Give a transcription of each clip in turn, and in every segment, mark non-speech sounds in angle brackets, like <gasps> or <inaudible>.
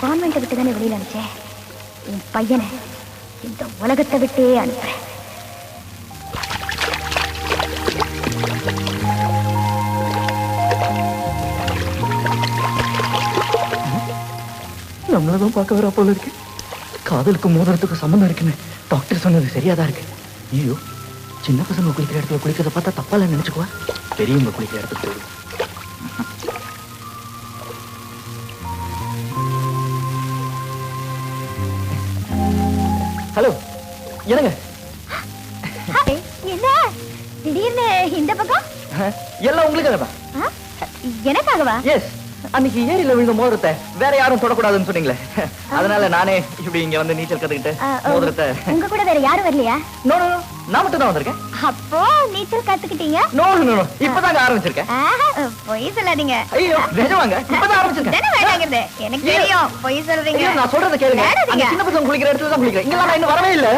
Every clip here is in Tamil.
கான்வெண்ட்டை விட்டு தானே வெளியில அனுப்பிச்சேன் என் பையனை இந்த உலகத்தை விட்டே அனுப்புறேன். நம்மளதான் பார்க்க வரா போல இருக்கு. காதலுக்கு மோதிரத்துக்கு சம்மந்தம் இருக்குன்னு டாக்டர் சொன்னது சரியாதான் இருக்கு. ஐயோ சின்ன பசங்க குளிக்கிற இடத்துல குளிக்கிறத பார்த்தா தப்பால நினைச்சுக்குவா? பெரியவங்க குளிக்கிற இடத்துக்கு போயிடும் ஹலோ என்னங்க? என்ன? திடீர்னு இந்த பக்கம்? எல்லாம் உங்களுக்கு தான் ஆ? எனக்காகவா? எஸ் அன்னைக்கு ஏரியில விழுந்த மோதிரத்தை வேற யாரும் தொடக்கூடாதுன்னு சொன்னீங்களே. அதனால நானே இப்படி இங்க வந்து நீச்சல் கத்துக்கிட்டு மோதிரத்தை உங்க கூட வேற யாரும் வரலையா? நோ, நான் மட்டும் தான் வந்திருக்கேன் அப்போ நீச்சல் கத்துக்கிட்டீங்க நோ நோ நோ இப்பதாங்க ஆரம்பிச்சிருக்கேன் பொய் சொல்லாதீங்க ஐயோ நிஜமாங்க இப்பதான் ஆரம்பிச்சிருக்கேன் வேணாங்கிறது எனக்கு. தெரியும் பொய் சொல்றீங்க நான் சொல்றத கேளுங்க. அந்த சின்ன பசங்க குளிக்கிற இடத்துல தான் குளிக்கிறேன் இங்க நான் இன்னும் வரவே இல்ல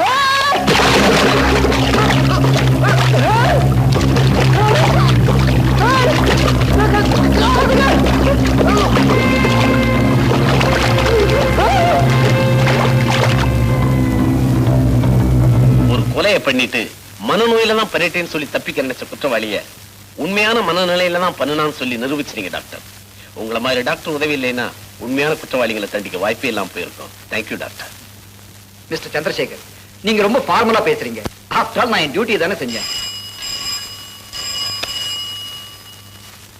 கொலையை பண்ணிட்டு மனநோயில தான் பண்ணிட்டேன்னு சொல்லி தப்பிக்க நினைச்ச குற்றவாளிய உண்மையான மனநிலையில தான் பண்ணுனான்னு சொல்லி நிரூபிச்சிட்டீங்க டாக்டர். உங்களை மாதிரி டாக்டர் உதவி இல்லைன்னா உண்மையான குற்றவாளிகளை தண்டிக்க வாய்ப்பே இல்லாம போயிருக்கோம். Thank you doctor. மிஸ்டர் சந்திரசேகர் நீங்க ரொம்ப ஃபார்மலா பேசுறீங்க. ஆஃப்டர் ஆல் நான் என் டியூட்டி தானே செஞ்சேன்.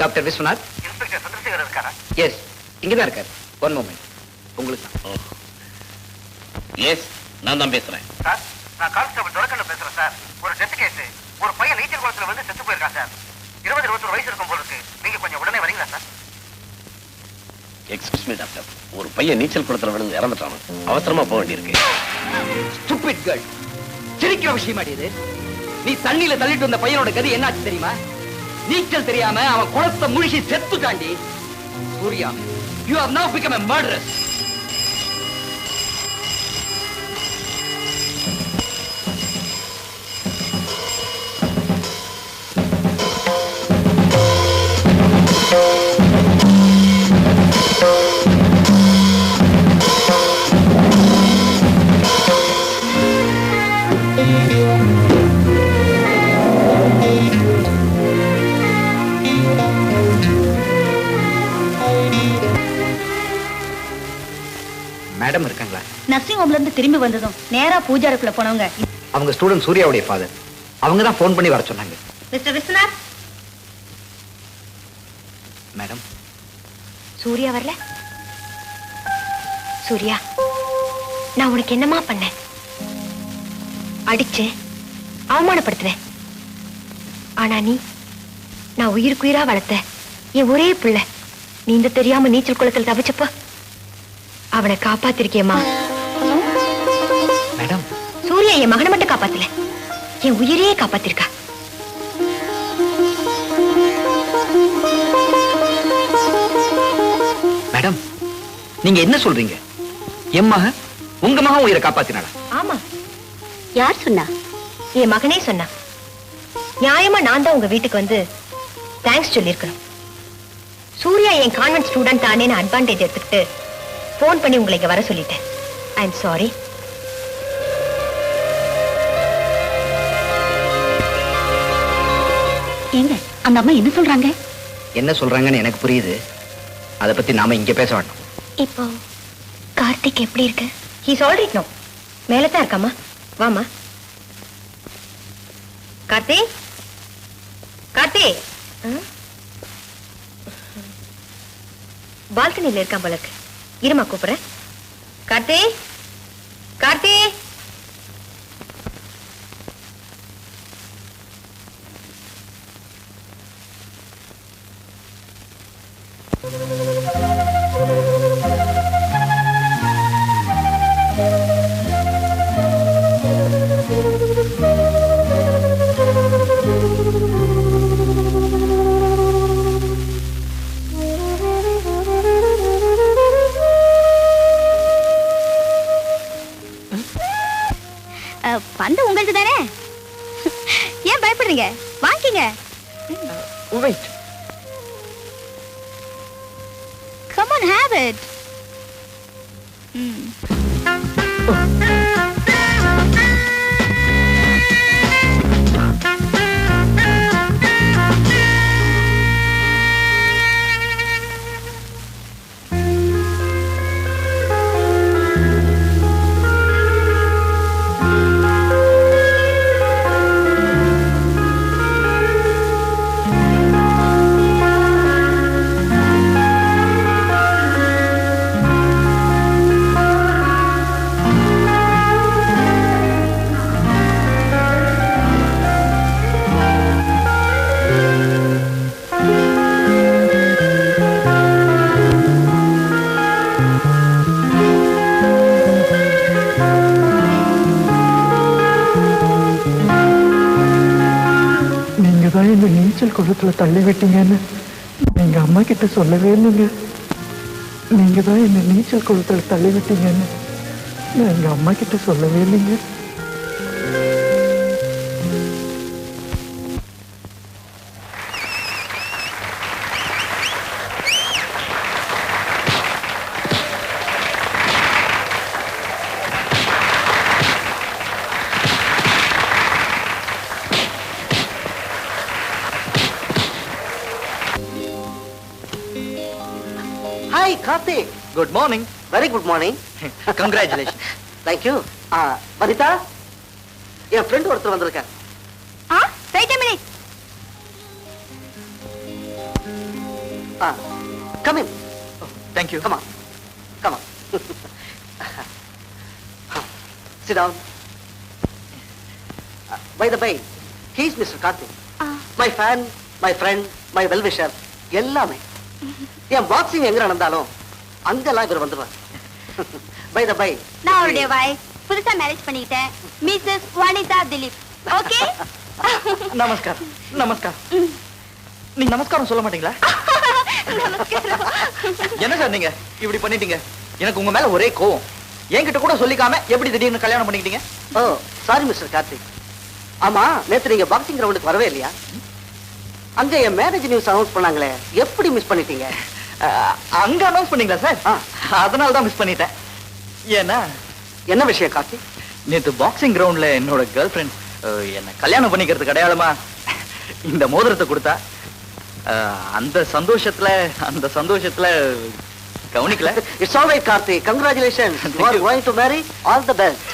டாக்டர் விஸ்வநாத்? இன்ஸ்பெக்டர் சந்திரசேகர் இருக்காரா? எஸ் இங்க தான் இருக்காரு. ஒன் மோமெண்ட் உங்களுக்கு தான் எஸ் நான் தான் பேசுறேன். சார் நான் கான்ஸ்டபிள் துரக்கண்ண பேசுறேன் சார் ஒரு டெத் கேஸ் ஒரு பையன் நீச்சல் குளத்துல வந்து செத்து போயிருக்கான் சார். இருபது இருபத்தொரு வயசு இருக்கும் போல இருக்கு. நீங்க கொஞ்சம் உடனே வரீங்களா சார்? எக்ஸ்கியூஸ் மீ டாக்டர் ஒரு பையன் நீச்சல் குளத்துல விழுந்து இறந்துட்டான். அவசரமா போக வேண்டியிருக்கு. ஸ்டூபிட் கேர்ள் சிரிக்கிற விஷயம் இது. நீ தண்ணியில தள்ளிட்டு வந்த பையனோட கதி என்னாச்சு தெரியுமா? நீச்சல் தெரியாம அவன் குளத்தை முழுகி செத்துட்டாண்டி. Surya you have now become a murderous ஹோம்ல இருந்து திரும்பி வந்ததும் நேரா பூஜாருக்குள்ள போனவங்க. அவங்க ஸ்டூடெண்ட் சூர்யாவுடைய ஃபாதர் அவங்க தான் ஃபோன் பண்ணி வர சொன்னாங்க. மிஸ்டர் விஸ்வநாத்? மேடம் சூர்யா வரல? சூர்யா நான் உனக்கு என்னமா பண்ணேன்? அடிச்சு அவமானப்படுத்துவேன். ஆனா நீ நான் உயிருக்குயிரா வளர்த்த. என் ஒரே பிள்ளை. நீந்த தெரியாம நீச்சல் குளத்தில் தவிச்சப்ப அவனை காப்பாத்திருக்கேம்மா சூர்யா என் மகனை மட்டும் காப்பாத்தல. என் உயிரையே காப்பாத்திருக்கா. மேடம் நீங்க என்ன சொல்றீங்க? என் மகன் உங்க மகன் உயிரை காப்பாத்தினாடா ஆமா. யார் சொன்னா? என் மகனே சொன்னா. நியாயமா நான் தான் உங்க வீட்டுக்கு வந்து தேங்க்ஸ் சொல்லியிருக்கணும். சூர்யா என் கான்வென்ட் ஸ்டூடெண்ட் தானேன்னு அட்வான்டேஜ் எடுத்துக்கிட்டு ஃபோன் பண்ணி உங்களை இங்க வர சொல்லிட்டேன். ஐ எம் சாரி அந்த அம்மா என்ன சொல்றாங்க? என்ன சொல்றாங்கன்னு எனக்கு புரியுது. அதை பத்தி நாம இங்க பேச வேண்டாம். இப்போ கார்த்திக் எப்படி இருக்கு? ஹீஸ் ஆல்ரைட் நோ மேல தான் இருக்காமா வாமா கார்த்தி? கார்த்தி? பால்கனில இருக்கான் போல இருக்கு இருமா கூப்பிடுறேன். கார்த்தி? கார்த்தி? தான் இந்த நீச்சல் குளத்துல தள்ளி விட்டீங்கன்னு எங்க அம்மா கிட்ட சொல்லவே இல்லைங்க. நீங்க தான் இந்த நீச்சல் குளத்துல தள்ளி விட்டீங்கன்னு நான் எங்க அம்மா கிட்ட சொல்லவே இல்லைங்க. Karthik good morning very good morning congratulation thank you Vanitha N friend ஒருத்தர் வந்திருக்கேன் ஆ wait minute come in thank you Come on. Come on. <laughs> Sit down. Uh, by the way, he's Mr. Karthik. My fan, my friend, my well-wisher. எல்லாமே <laughs> என் பாக்ஸிங் எங்க நடந்தாலும் அங்கெல்லாம் இவர் வந்துருவார் பை த பை நான் அவருடைய வைஃப் புதுசா மேரேஜ் பண்ணிக்கிட்டேன். மிஸ்ஸஸ் வனிதா திலீப் ஓகே நமஸ்கார் நமஸ்கார் நீங்க நமஸ்காரம் சொல்ல மாட்டீங்களா? என்ன சார் நீங்க? இப்படி பண்ணிட்டீங்க. எனக்கு உங்க மேல ஒரே கோவம். என்கிட்ட கூட சொல்லிக்காம எப்படி திடீர்னு கல்யாணம் பண்ணிக்கிட்டீங்க? ஓ சாரி மிஸ்டர் கார்த்திக் ஆமா நேத்து நீங்க பாக்ஸிங் கிரவுண்டுக்கு வரவே இல்லையா? அங்க என் மேரேஜ் நியூஸ் அனௌன்ஸ் பண்ணாங்களே. எப்படி மிஸ் பண்ணிட்டீங்க? அங்க அனௌன்ஸ் பண்ணீங்களா சார். அதனால தான் மிஸ் பண்ணிட்டேன். ஏன்னா என்ன விஷயம் கார்த்திக் நேத்து பாக்ஸிங் கிரவுண்ட்ல என்னோட கேர்ள் ஃப்ரெண்ட் என்ன கல்யாணம் பண்ணிக்கிறதுக்கு அடையாளமா இந்த மோதிரத்தை கொடுத்தா அந்த சந்தோஷத்துல அந்த சந்தோஷத்துல கவனிக்கல. It's all right Karthik congratulation you are going to marry all the best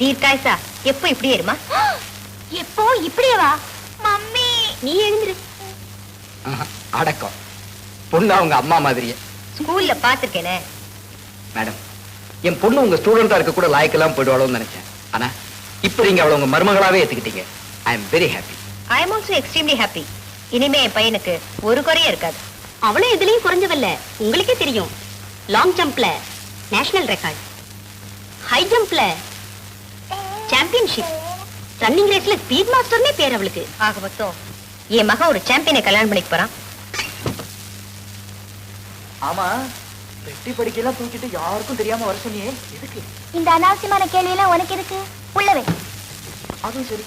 தீர்க்காய்சா எப்போ இப்படி ஏறுமா எப்போ இப்படியே <gasps> வா மம்மி நீ எழுந்திரு. அடக்கம். பொண்ணு அவங்க அம்மா மாதிரியே. ஸ்கூல்ல பாத்துருக்கேனே. மேடம் என் பொண்ணு உங்க ஸ்டூடெண்டா இருக்க கூட லாய்க்கெல்லாம் போயிடுவாளோன்னு நினைச்சேன். ஆனா இப்ப நீங்க அவளை உங்க மருமகளாவே ஏத்துக்கிட்டீங்க. I am very happy I am also extremely happy இனிமே என் பையனுக்கு ஒரு குறையும் இருக்காது. அவளும் எதுலயும் குறைஞ்சவல்ல. உங்களுக்கே தெரியும். லாங் ஜம்ப்ல நேஷனல் ரெக்கார்ட் ஹை ஜம்ப்ல சாம்பியன்ஷிப் ரன்னிங் ரேஸ்ல ஸ்பீட் மாஸ்டர்னே பேர் அவளுக்கு. ஆக மொத்தம் என் மகன் ஒரு சாம்பியனை கல்யாணம் பண்ணிக்க போறான். ஆமா பெட்டி படிக்கையெல்லாம் தூக்கிட்டு யாருக்கும் தெரியாம வர சொன்னியே. எதுக்கு? இந்த அனாவசியமான கேள்வி எல்லாம் உனக்கு இருக்கு உள்ளவே அதுவும் சரி.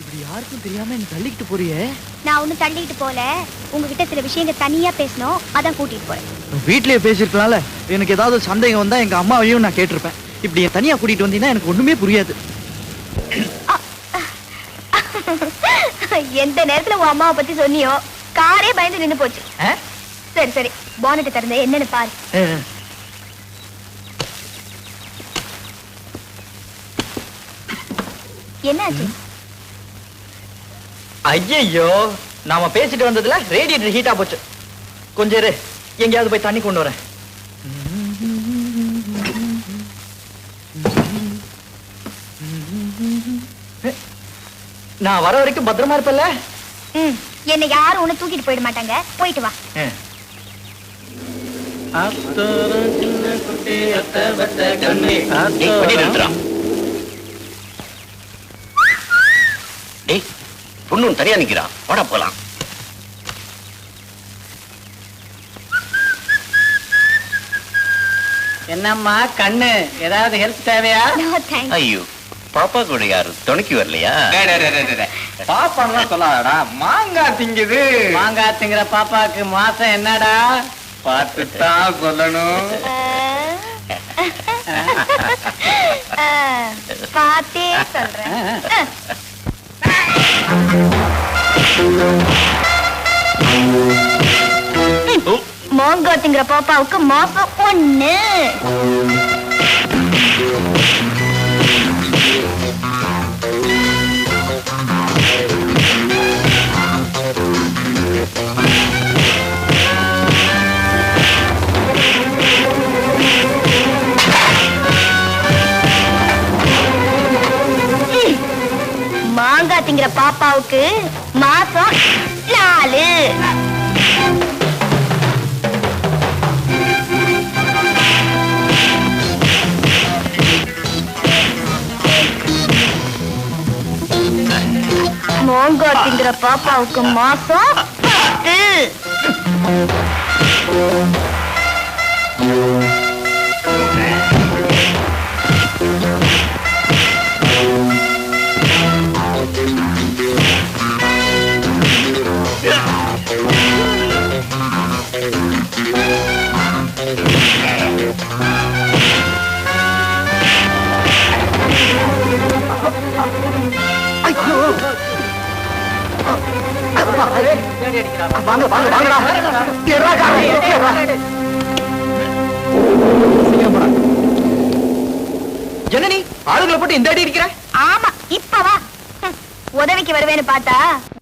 இப்படி யாருக்கும் தெரியாம என்ன தள்ளிக்கிட்டு போறியே? நான் ஒன்னும் தள்ளிட்டு போல உங்ககிட்ட சில விஷயங்கள் தனியா பேசணும். அதான் கூட்டிட்டு போறேன். வீட்லயே பேசிருக்கலாம்ல. எனக்கு ஏதாவது சந்தேகம் வந்தா எங்க அம்மாவையும் நான் கேட்டிருப்பேன். இப்படி தனியா கூட்டிட்டு வந்தீங்கன்னா எனக்கு ஒண்ணுமே புரியாது. எந்த நேரத்துல உன் அம்மாவை பத்தி சொன்னியோ? காரே பயந்து நின்னு போச்சு. சரி சரி. பானட் திறந்த என்னன்னு பாரு. என்னாச்சு? ஐயையோ நாம பேசிட்டு வந்ததுல ரேடியேட்டர் ஹீட்டா போச்சு. கொஞ்சம் இரு. எங்கேயாவது போய் தண்ணி கொண்டு வரேன். நான் வர வரைக்கும் பத்திரமா இருப்பல்ல ம். என்னை யாரும் ஒண்ணு தூக்கிட்டு போயிட மாட்டாங்க. போயிட்டு வா. பொண்ணு தனியா நிக்கிறா. வாடா போலாம். என்னம்மா கண்ணு? ஏதாவது ஹெல்ப் தேவையா? நோ தேங்க்ஸ் ஐயோ. பாப்பா கூட யாரு? துணைக்கு வரலையா? பாப்பான்லாம் சொல்லாதடா. மாங்காய் திங்குது. மாங்காய் திங்கிற பாப்பாக்கு மாசம் என்னடா? பார்த்து தான் சொல்லணும் பார்த்தே சொல்றேன் மாங்காய் திங்கிற பாப்பாவுக்கு மாசம் ஒண்ணு. பாப்பாவுக்கு மாசம் நாலு மோங்கோ திங்கிற பாப்பாவுக்கு மாசம் பத்து Thank you. வாங்க வாங்க வாங்கடா எட்ரா காரை, எட்ரா. என்ன நீ ஆளுங்களை போட்டு இந்த அடி அடிக்கிற? ஆமா இப்ப வா ஹம், உதவிக்கு வருவேன்னு பார்த்தா